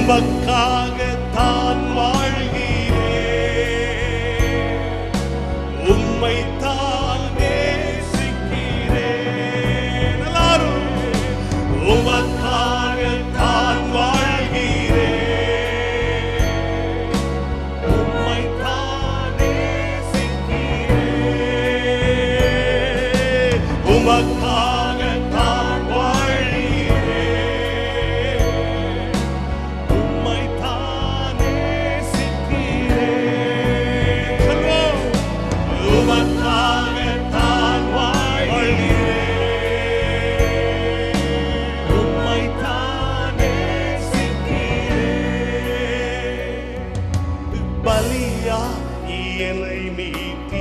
உமக்காக தான் வாழ்கிறேன். உம்மை தான் நேசிக்கிறேன். எல்லாரும் உமக்காக தான் வாழ்கிறேன். உம்மை தான் நேசிக்கிறேன். உமக்காக இயலை மீட்டி